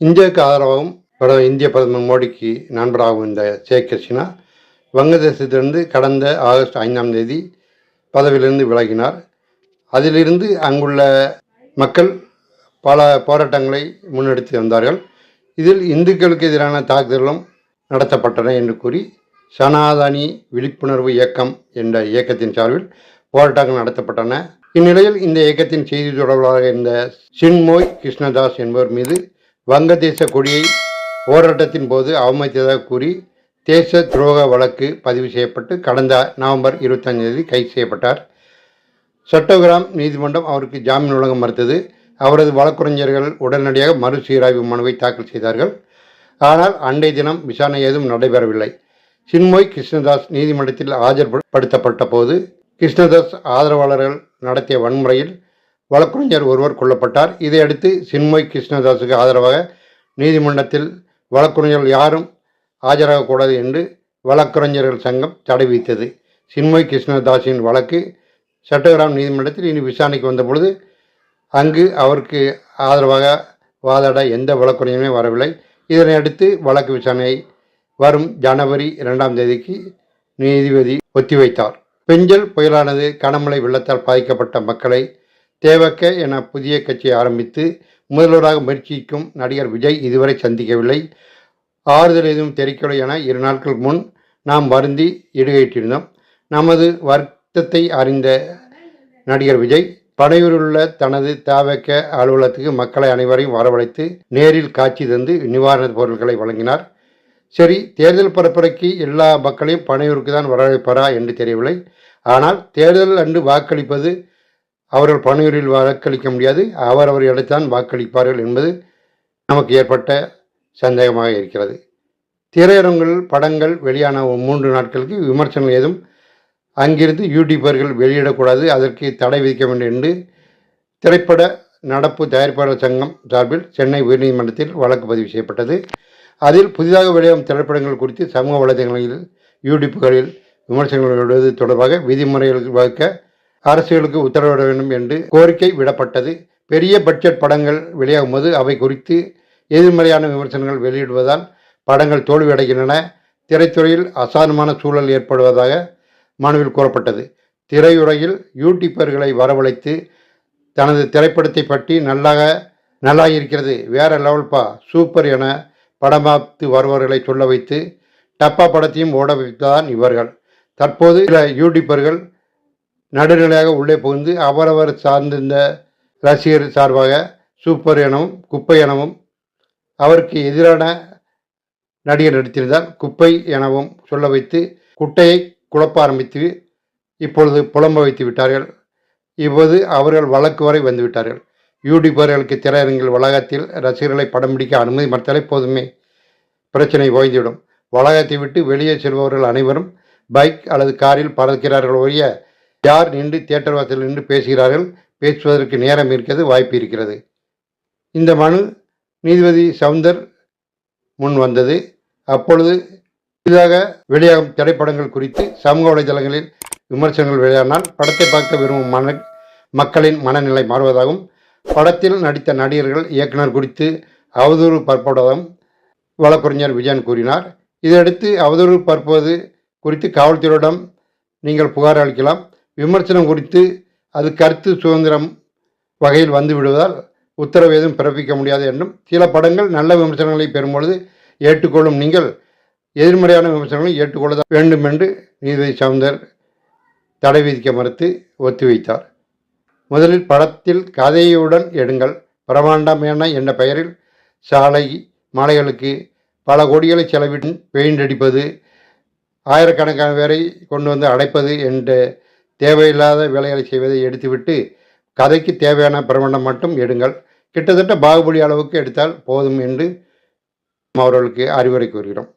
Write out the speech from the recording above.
இந்தியாவுக்கு ஆதரவாகவும் பிரதமர் இந்திய பிரதமர் மோடிக்கு நண்பராகவும் இந்த ஷேக் ஹசீனா வங்கதேசத்திலிருந்து கடந்த ஆகஸ்ட் ஐந்தாம் தேதி பதவியிலிருந்து விலகினார். அதிலிருந்து அங்குள்ள மக்கள் பல போராட்டங்களை முன்னெடுத்து வந்தார்கள். இதில் இந்துக்களுக்கு எதிரான தாக்குதலும் நடத்தப்பட்டன என்று கூறி சனாதனி விழிப்புணர்வு இயக்கம் என்ற இயக்கத்தின் சார்பில் போராட்டங்கள் நடத்தப்பட்டன. இந்நிலையில் இந்த இயக்கத்தின் செய்தி தொடர்பாளராக இருந்த சின்மோய் கிருஷ்ணதாஸ் என்பவர் மீது வங்கதேச கொடியை போராட்டத்தின் போது அவமதித்ததாக கூறி தேச துரோக வழக்கு பதிவு செய்யப்பட்டு கடந்த நவம்பர் இருபத்தஞ்சாம் தேதி கைது செய்யப்பட்டார். சட்டோகிராம் நீதிமன்றம் அவருக்கு ஜாமீன் வழங்க மறுத்தது. அவரது வழக்கறிஞர்கள் உடனடியாக மறுசீராய்வு மனுவை தாக்கல் செய்தார்கள். ஆனால் அண்டை தினம் விசாரணை ஏதும் நடைபெறவில்லை. சின்மோய் கிருஷ்ணதாஸ் நீதிமன்றத்தில் ஆஜர்படுத்தப்பட்ட போது கிருஷ்ணதாஸ் ஆதரவாளர்கள் நடத்திய வன்முறையில் வழக்கறிஞர் ஒருவர் கொல்லப்பட்டார். இதையடுத்து சின்மோய் கிருஷ்ணதாஸுக்கு ஆதரவாக நீதிமன்றத்தில் வழக்கறிஞர்கள் யாரும் ஆஜராகக்கூடாது என்று வழக்கறிஞர்கள் சங்கம் தடை விதித்தது. சின்மோய் கிருஷ்ணதாஸின் வழக்கு சட்டகிராம் நீதிமன்றத்தில் இனி விசாரணைக்கு வந்தபொழுது அங்கு அவருக்கு ஆதரவாக வாதாட எந்த வழக்கறிஞருமே வரவில்லை. இதனை அடுத்து வழக்கு விசாரணையை வரும் ஜனவரி இரண்டாம் தேதிக்கு நீதிபதி ஒத்திவைத்தார். பெஞ்சல் புயலானது கனமழை வெள்ளத்தால் பாதிக்கப்பட்ட மக்களை தேவக்க என புதிய கட்சியை ஆரம்பித்து முதல்வராக முயற்சிக்கும் நடிகர் விஜய் இதுவரை சந்திக்கவில்லை. ஆறுதல் எதுவும் தெரிவிக்கவில்லை என இரு நாட்களுக்கு முன் நாம் வருந்தி இடுகையிட்டிருந்தோம். நமது வருத்தத்தை அறிந்த நடிகர் விஜய் பனையூரிலுள்ள தனது தாவக்க அலுவலகத்துக்கு மக்களை அனைவரையும் வரவழைத்து நேரில் காட்சி தந்து நிவாரணப் பொருட்களை வழங்கினார். சரி தேர்தல் பரப்புரைக்கு எல்லா மக்களையும் பனையூருக்கு தான் வரவேற்பாரா என்று தெரியவில்லை. ஆனால் தேர்தல் அன்று வாக்களிப்பது அவர்கள் பணியூரில் வாக்களிக்க முடியாது. அவரவர் இடத்தான் வாக்களிப்பார்கள் என்பது நமக்கு ஏற்பட்ட சந்தேகமாக இருக்கிறது. திரையரங்குகள் படங்கள் வெளியான மூன்று நாட்களுக்கு விமர்சனம் ஏதும் அங்கிருந்து யூடியூபர்கள் வெளியிடக்கூடாது. அதற்கு தடை விதிக்க வேண்டும் என்று திரைப்பட நடப்பு தயாரிப்பாளர் சங்கம் சார்பில் சென்னை உயர்நீதிமன்றத்தில் வழக்கு பதிவு செய்யப்பட்டது. அதில் புதிதாக வெளியாகும் திரைப்படங்கள் குறித்து சமூக வலைதளங்களில் யூடியூப்புகளில் விமர்சனங்கள் விடுவது தொடர்பாக விதிமுறைகள் வகுக்க அரசுகளுக்கு உத்தரவிட வேண்டும் என்று கோரிக்கை விடப்பட்டது. பெரிய பட்ஜெட் படங்கள் வெளியாகும் போது அவை குறித்து எதிர்மறையான விமர்சனங்கள் வெளியிடுவதால் படங்கள் தோல்வியடைகின்றன. திரைத்துறையில் அசாதமான சூழல் ஏற்படுவதாக மனுவில் கூறப்பட்டது. திரையுறையில் யூடியூபர்களை வரவழைத்து தனது திரைப்படத்தை பற்றி நல்லாக நல்லா இருக்கிறது வேற லெவல்பா சூப்பர் என படமாத்து வருபவர்களை சொல்ல வைத்து டப்பா படத்தையும் ஓட வைத்ததான் இவர்கள். தற்போது சில யூடியூபர்கள் நடுநிலையாக உள்ளே புகுந்து அவரவர் சார்ந்திருந்த ரசிகர் சார்பாக சூப்பர் எனவும் குப்பை எனவும் அவருக்கு எதிரான நடிகர் நடித்திருந்தால் குப்பை எனவும் சொல்ல வைத்து குட்டையை குழப்ப ஆரம்பித்து இப்பொழுது புலம்ப வைத்து விட்டார்கள். இப்போது அவர்கள் வழக்கு வரை வந்து விட்டார்கள். யூடியூபர்களுக்கு திரையரங்கில் வளாகத்தில் ரசிகர்களை படம் பிடிக்க அனுமதி மறுத்தாலே போதுமே. பிரச்சனை ஓய்ந்துவிடும். வளாகத்தை விட்டு வெளியே செல்பவர்கள் அனைவரும் பைக் அல்லது காரில் பறக்கிறார்கள் ஒழிய யார் நின்று தியேட்டர் வாசலில் நின்று பேசுகிறார்கள்? பேசுவதற்கு நேரம் இருக்கிறது வாய்ப்பு இருக்கிறது. இந்த மனு நீதிபதி சவுந்தர் முன் வந்தது. அப்பொழுது புதிதாக வெளியாகும் திரைப்படங்கள் குறித்து சமூக வலைதளங்களில் விமர்சனங்கள் வெளியானால் படத்தை பார்க்க விரும்பும் மன மக்களின் மனநிலை மாறுவதாகவும் படத்தில் நடித்த நடிகர்கள் இயக்குனர் குறித்து அவதூறு பரப்புவதாகவும் வழக்கறிஞர் விஜயன் கூறினார். இதையடுத்து அவதூறு பரப்புவது குறித்து காவல்துறையிடம் நீங்கள் புகார் அளிக்கலாம். விமர்சனம் குறித்து அது கருத்து சுதந்திரம் வகையில் வந்துவிடுவதால் உத்தரவு எதுவும் பிறப்பிக்க முடியாது என்றும் சில படங்கள் நல்ல விமர்சனங்களை பெறும்பொழுது ஏற்றுக்கொள்ளும் நீங்கள் எதிர்மறையான விமர்சனங்களை ஏற்றுக்கொள்ள வேண்டும் என்று நீதிபதி சவுந்தர் தடை விதிக்க மறுத்து ஒத்திவைத்தார். முதலில் படத்தில் கதையுடன் எடுங்கள். பிரமாண்டமான என்ற பெயரில் சாலை மாலைகளுக்கு பல கோடிகளை செலவிட்டு பெயிண்ட் அடிப்பது ஆயிரக்கணக்கான பேரை கொண்டு வந்து அடைப்பது என்ற தேவையில்லாத வேலைகளை செய்வதை எடுத்துவிட்டு கதைக்கு தேவையான பிரமண்டம் மட்டும் எடுங்கள். கிட்டத்தட்ட பாகுபலி அளவுக்கு எடுத்தால் போதும் என்று அவர்களுக்கு அறிவுரை கூறுகிறோம்.